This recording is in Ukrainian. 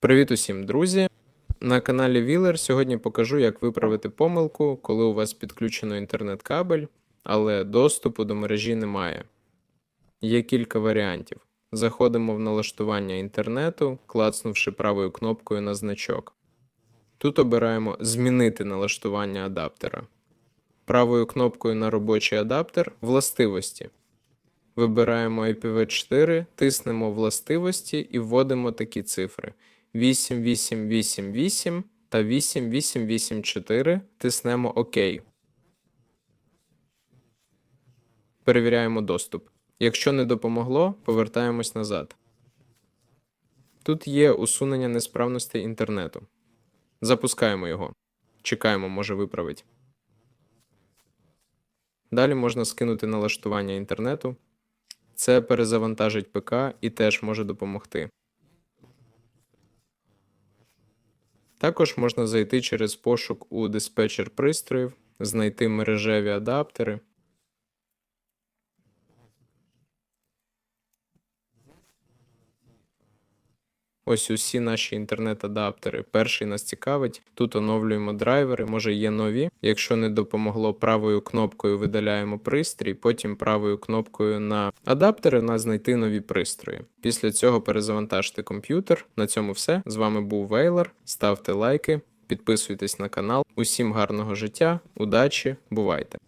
Привіт усім, друзі! На каналі Вілер сьогодні покажу, як виправити помилку, коли у вас підключено інтернет-кабель, але доступу до мережі немає. Є кілька варіантів. Заходимо в налаштування інтернету, клацнувши правою кнопкою на значок. Тут обираємо Змінити налаштування адаптера. Правою кнопкою на робочий адаптер Властивості. Вибираємо IPv4, тиснемо властивості і вводимо такі цифри 8888 та 8884, тиснемо ОК. Перевіряємо доступ. Якщо не допомогло, повертаємось назад. Тут є усунення несправностей інтернету. Запускаємо його. Чекаємо, може виправить. Далі можна скинути налаштування інтернету. Це перезавантажить ПК і теж може допомогти. Також можна зайти через пошук у диспетчер пристроїв, знайти мережеві адаптери. Ось усі наші інтернет-адаптери. Перший нас цікавить. Тут оновлюємо драйвери, може є нові. Якщо не допомогло правою кнопкою видаляємо пристрій, потім правою кнопкою на адаптери на знайти нові пристрої. Після цього перезавантажте комп'ютер. На цьому все. З вами був Вейлор. Ставте лайки, підписуйтесь на канал. Усім гарного життя, удачі, бувайте!